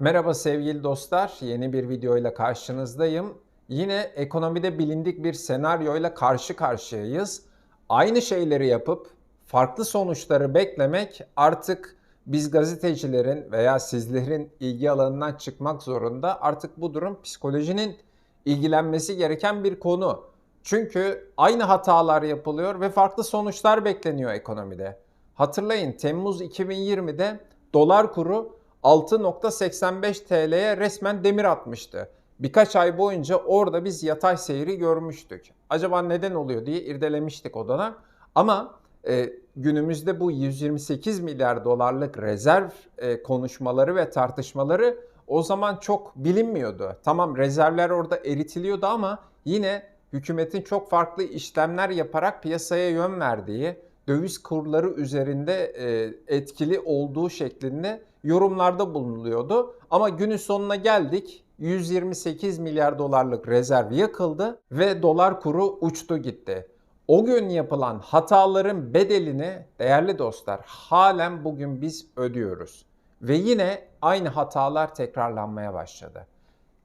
Merhaba sevgili dostlar. Yeni bir videoyla karşınızdayım. Yine ekonomide bilindik bir senaryoyla karşı karşıyayız. Aynı şeyleri yapıp farklı sonuçları beklemek artık biz gazetecilerin veya sizlerin ilgi alanından çıkmak zorunda. Artık bu durum psikolojinin ilgilenmesi gereken bir konu. Çünkü aynı hatalar yapılıyor ve farklı sonuçlar bekleniyor ekonomide. Hatırlayın Temmuz 2020'de dolar kuru 6.85 TL'ye resmen demir atmıştı. Birkaç ay boyunca orada biz yatay seyri görmüştük. Acaba neden oluyor diye irdelemiştik odana. Ama e, günümüzde bu 128 milyar dolarlık rezerv e, konuşmaları ve tartışmaları o zaman çok bilinmiyordu. Tamam rezervler orada eritiliyordu ama yine hükümetin çok farklı işlemler yaparak piyasaya yön verdiği, döviz kurları üzerinde e, etkili olduğu şeklinde yorumlarda bulunuluyordu. Ama günün sonuna geldik. 128 milyar dolarlık rezerv yakıldı ve dolar kuru uçtu gitti. O gün yapılan hataların bedelini değerli dostlar halen bugün biz ödüyoruz. Ve yine aynı hatalar tekrarlanmaya başladı.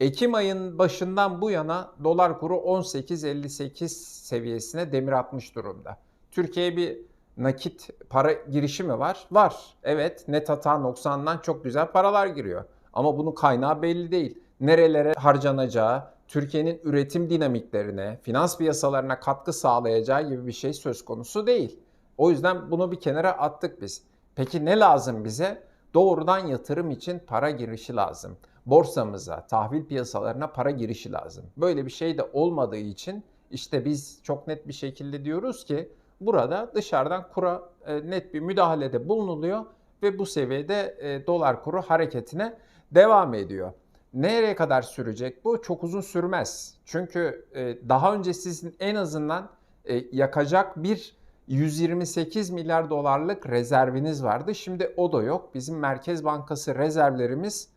Ekim ayın başından bu yana dolar kuru 18.58 seviyesine demir atmış durumda. Türkiye bir nakit para girişi mi var? Var. Evet net hata noksandan çok güzel paralar giriyor. Ama bunun kaynağı belli değil. Nerelere harcanacağı, Türkiye'nin üretim dinamiklerine, finans piyasalarına katkı sağlayacağı gibi bir şey söz konusu değil. O yüzden bunu bir kenara attık biz. Peki ne lazım bize? Doğrudan yatırım için para girişi lazım. Borsamıza, tahvil piyasalarına para girişi lazım. Böyle bir şey de olmadığı için işte biz çok net bir şekilde diyoruz ki burada dışarıdan kura e, net bir müdahalede bulunuluyor ve bu seviyede e, dolar kuru hareketine devam ediyor. Nereye kadar sürecek bu? Çok uzun sürmez. Çünkü e, daha önce sizin en azından yakacak bir 128 milyar dolarlık rezerviniz vardı. Şimdi o da yok. Bizim Merkez Bankası rezervlerimiz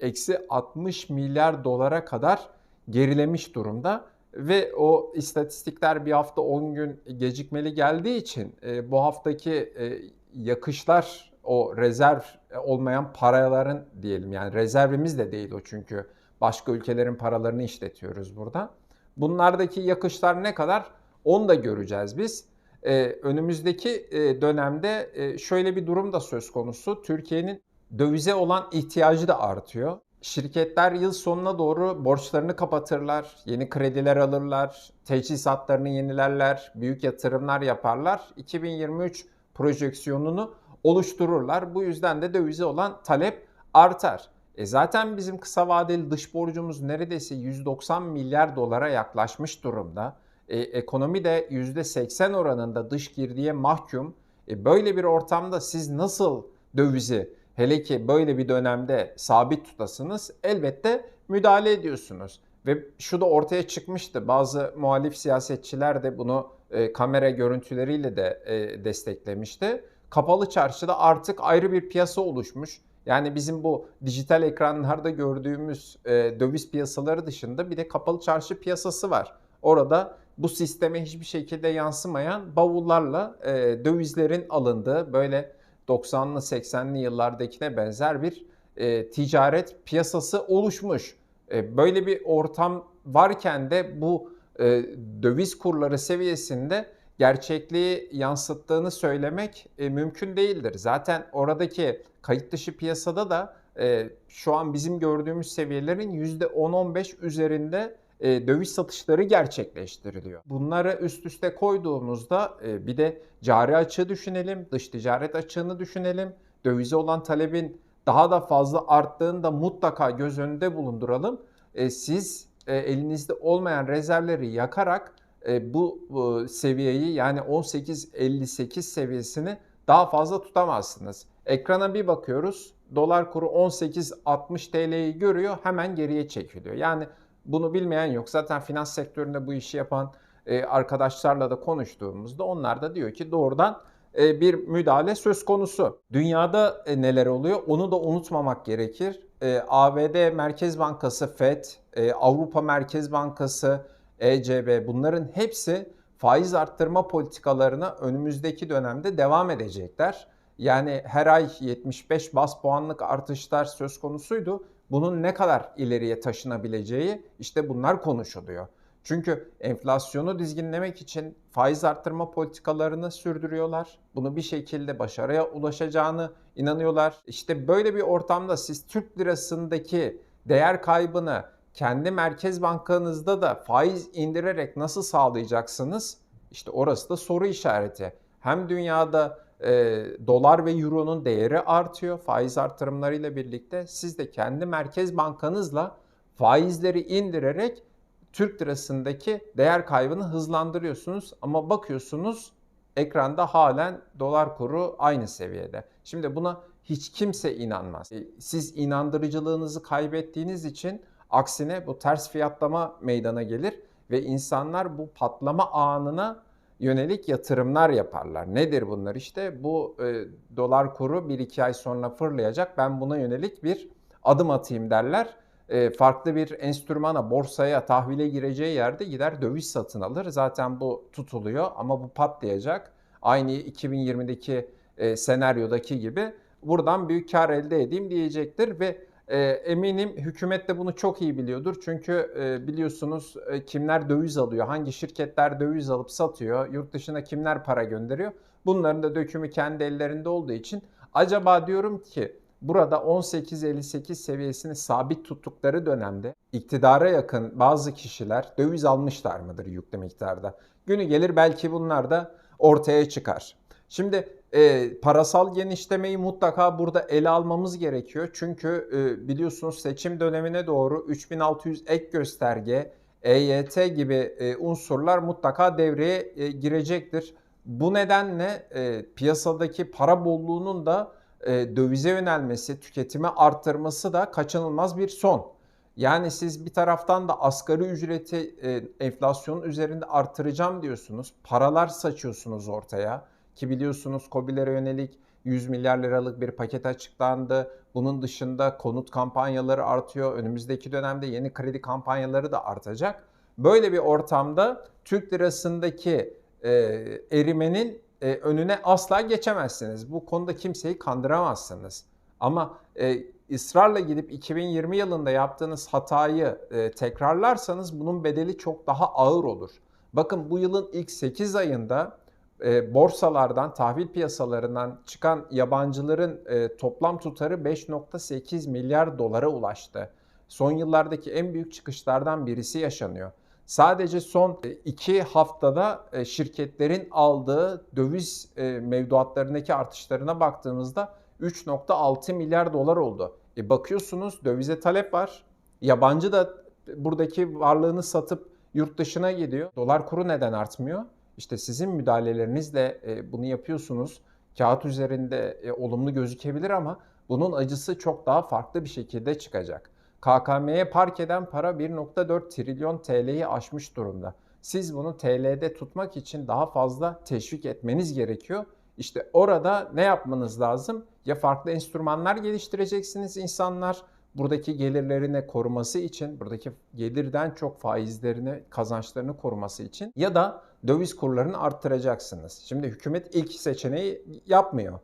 eksi 60 milyar dolara kadar gerilemiş durumda. Ve o istatistikler bir hafta 10 gün gecikmeli geldiği için e, bu haftaki e, yakışlar o rezerv olmayan paraların diyelim yani rezervimiz de değil o çünkü başka ülkelerin paralarını işletiyoruz burada. Bunlardaki yakışlar ne kadar onu da göreceğiz biz. Ee, önümüzdeki e, dönemde e, şöyle bir durum da söz konusu. Türkiye'nin dövize olan ihtiyacı da artıyor. Şirketler yıl sonuna doğru borçlarını kapatırlar, yeni krediler alırlar, teçhizatlarını yenilerler, büyük yatırımlar yaparlar. 2023 projeksiyonunu oluştururlar. Bu yüzden de dövize olan talep artar. E zaten bizim kısa vadeli dış borcumuz neredeyse 190 milyar dolara yaklaşmış durumda. E, ekonomi de %80 oranında dış girdiye mahkum. E, böyle bir ortamda siz nasıl dövizi hele ki böyle bir dönemde sabit tutasınız elbette müdahale ediyorsunuz. Ve şu da ortaya çıkmıştı. Bazı muhalif siyasetçiler de bunu e, kamera görüntüleriyle de e, desteklemişti. Kapalı çarşıda artık ayrı bir piyasa oluşmuş. Yani bizim bu dijital ekranlarda gördüğümüz e, döviz piyasaları dışında bir de kapalı çarşı piyasası var. Orada bu sisteme hiçbir şekilde yansımayan bavullarla e, dövizlerin alındığı böyle 90'lı 80'li yıllardakine benzer bir e, ticaret piyasası oluşmuş. E, böyle bir ortam varken de bu e, döviz kurları seviyesinde gerçekliği yansıttığını söylemek e, mümkün değildir. Zaten oradaki kayıt dışı piyasada da e, şu an bizim gördüğümüz seviyelerin %10-15 üzerinde e, döviz satışları gerçekleştiriliyor. Bunları üst üste koyduğumuzda e, bir de cari açığı düşünelim, dış ticaret açığını düşünelim. Dövize olan talebin daha da fazla arttığını da mutlaka göz önünde bulunduralım. E, siz elinizde olmayan rezervleri yakarak bu seviyeyi yani 18.58 seviyesini daha fazla tutamazsınız. Ekrana bir bakıyoruz. Dolar kuru 18.60 TL'yi görüyor hemen geriye çekiliyor. Yani bunu bilmeyen yok. Zaten finans sektöründe bu işi yapan e, arkadaşlarla da konuştuğumuzda onlar da diyor ki doğrudan e, bir müdahale söz konusu. Dünyada e, neler oluyor onu da unutmamak gerekir. ABD Merkez Bankası FED, Avrupa Merkez Bankası ECB bunların hepsi faiz arttırma politikalarına önümüzdeki dönemde devam edecekler. Yani her ay 75 bas puanlık artışlar söz konusuydu. Bunun ne kadar ileriye taşınabileceği işte bunlar konuşuluyor. Çünkü enflasyonu dizginlemek için faiz arttırma politikalarını sürdürüyorlar. Bunu bir şekilde başarıya ulaşacağını inanıyorlar. İşte böyle bir ortamda siz Türk lirasındaki değer kaybını kendi merkez bankanızda da faiz indirerek nasıl sağlayacaksınız? İşte orası da soru işareti. Hem dünyada e, dolar ve euronun değeri artıyor faiz artırımlarıyla birlikte. Siz de kendi merkez bankanızla faizleri indirerek Türk lirasındaki değer kaybını hızlandırıyorsunuz ama bakıyorsunuz ekranda halen dolar kuru aynı seviyede. Şimdi buna hiç kimse inanmaz. E, siz inandırıcılığınızı kaybettiğiniz için aksine bu ters fiyatlama meydana gelir ve insanlar bu patlama anına yönelik yatırımlar yaparlar. Nedir bunlar? İşte bu e, dolar kuru 1-2 ay sonra fırlayacak. Ben buna yönelik bir adım atayım derler. E, farklı bir enstrümana, borsaya, tahvile gireceği yerde gider döviz satın alır. Zaten bu tutuluyor ama bu patlayacak. Aynı 2020'deki e, senaryodaki gibi buradan büyük kar elde edeyim diyecektir ve e, eminim hükümet de bunu çok iyi biliyordur. Çünkü e, biliyorsunuz e, kimler döviz alıyor, hangi şirketler döviz alıp satıyor, yurt dışına kimler para gönderiyor. Bunların da dökümü kendi ellerinde olduğu için acaba diyorum ki burada 18.58 seviyesini sabit tuttukları dönemde iktidara yakın bazı kişiler döviz almışlar mıdır yüklü miktarda? Günü gelir belki bunlar da ortaya çıkar. Şimdi e, parasal genişlemeyi mutlaka burada ele almamız gerekiyor. Çünkü e, biliyorsunuz seçim dönemine doğru 3600 ek gösterge, EYT gibi e, unsurlar mutlaka devreye e, girecektir. Bu nedenle e, piyasadaki para bolluğunun da e, dövize yönelmesi, tüketimi arttırması da kaçınılmaz bir son. Yani siz bir taraftan da asgari ücreti e, enflasyonun üzerinde artıracağım diyorsunuz. Paralar saçıyorsunuz ortaya. Ki biliyorsunuz COBİ'lere yönelik 100 milyar liralık bir paket açıklandı. Bunun dışında konut kampanyaları artıyor. Önümüzdeki dönemde yeni kredi kampanyaları da artacak. Böyle bir ortamda Türk lirasındaki e, erimenin e, önüne asla geçemezsiniz. Bu konuda kimseyi kandıramazsınız. Ama e, ısrarla gidip 2020 yılında yaptığınız hatayı e, tekrarlarsanız bunun bedeli çok daha ağır olur. Bakın bu yılın ilk 8 ayında e, borsalardan, tahvil piyasalarından çıkan yabancıların e, toplam tutarı 5.8 milyar dolara ulaştı. Son yıllardaki en büyük çıkışlardan birisi yaşanıyor. Sadece son e, iki haftada e, şirketlerin aldığı döviz e, mevduatlarındaki artışlarına baktığımızda 3.6 milyar dolar oldu. E bakıyorsunuz dövize talep var. Yabancı da buradaki varlığını satıp yurt dışına gidiyor. Dolar kuru neden artmıyor? İşte sizin müdahalelerinizle e, bunu yapıyorsunuz. Kağıt üzerinde e, olumlu gözükebilir ama bunun acısı çok daha farklı bir şekilde çıkacak. KKM'ye park eden para 1.4 trilyon TL'yi aşmış durumda. Siz bunu TL'de tutmak için daha fazla teşvik etmeniz gerekiyor. İşte orada ne yapmanız lazım? Ya farklı enstrümanlar geliştireceksiniz insanlar buradaki gelirlerini koruması için, buradaki gelirden çok faizlerini, kazançlarını koruması için ya da döviz kurlarını arttıracaksınız. Şimdi hükümet ilk seçeneği yapmıyor.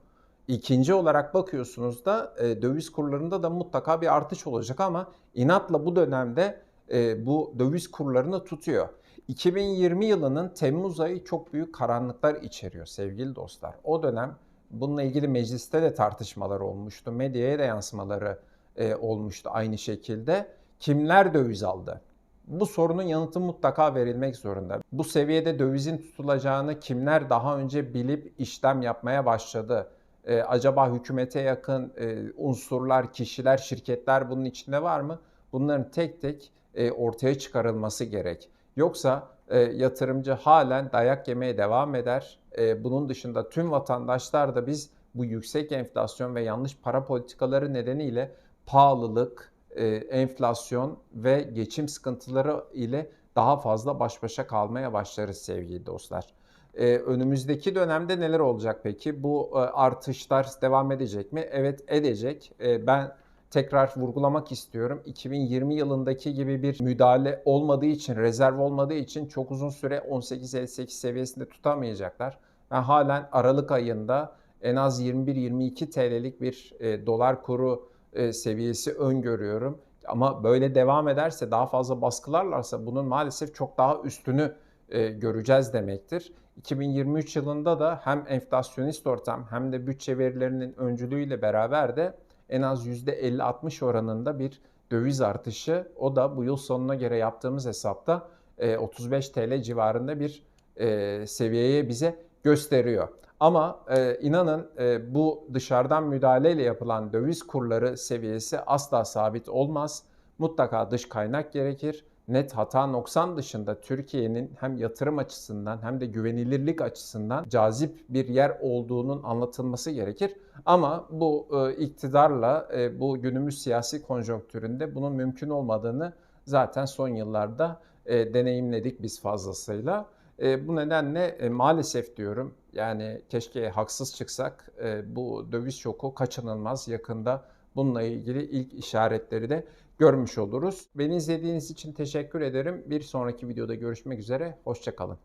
İkinci olarak bakıyorsunuz da e, döviz kurlarında da mutlaka bir artış olacak ama inatla bu dönemde e, bu döviz kurlarını tutuyor. 2020 yılının Temmuz ayı çok büyük karanlıklar içeriyor sevgili dostlar. O dönem bununla ilgili mecliste de tartışmalar olmuştu. Medyaya da yansımaları e, olmuştu aynı şekilde. Kimler döviz aldı? Bu sorunun yanıtı mutlaka verilmek zorunda. Bu seviyede dövizin tutulacağını kimler daha önce bilip işlem yapmaya başladı? Ee, acaba hükümete yakın e, unsurlar, kişiler, şirketler bunun içinde var mı? Bunların tek tek e, ortaya çıkarılması gerek. Yoksa e, yatırımcı halen dayak yemeye devam eder. E, bunun dışında tüm vatandaşlar da biz bu yüksek enflasyon ve yanlış para politikaları nedeniyle pahalılık, e, enflasyon ve geçim sıkıntıları ile daha fazla baş başa kalmaya başlarız sevgili dostlar. Ee, önümüzdeki dönemde neler olacak peki? Bu e, artışlar devam edecek mi? Evet edecek. E, ben tekrar vurgulamak istiyorum. 2020 yılındaki gibi bir müdahale olmadığı için, rezerv olmadığı için çok uzun süre 18-58 seviyesinde tutamayacaklar. Ben halen Aralık ayında en az 21-22 TL'lik bir e, dolar kuru e, seviyesi öngörüyorum. Ama böyle devam ederse daha fazla baskılarlarsa bunun maalesef çok daha üstünü e, göreceğiz demektir. 2023 yılında da hem enflasyonist ortam hem de bütçe verilerinin öncülüğüyle beraber de en az %50-60 oranında bir döviz artışı. O da bu yıl sonuna göre yaptığımız hesapta e, 35 TL civarında bir e, seviyeye bize gösteriyor. Ama e, inanın e, bu dışarıdan müdahaleyle yapılan döviz kurları seviyesi asla sabit olmaz. Mutlaka dış kaynak gerekir. Net hata noksan dışında Türkiye'nin hem yatırım açısından hem de güvenilirlik açısından cazip bir yer olduğunun anlatılması gerekir. Ama bu e, iktidarla e, bu günümüz siyasi konjonktüründe bunun mümkün olmadığını zaten son yıllarda e, deneyimledik biz fazlasıyla. E, bu nedenle e, maalesef diyorum yani keşke haksız çıksak e, bu döviz şoku kaçınılmaz yakında bununla ilgili ilk işaretleri de görmüş oluruz. Beni izlediğiniz için teşekkür ederim. Bir sonraki videoda görüşmek üzere. Hoşçakalın.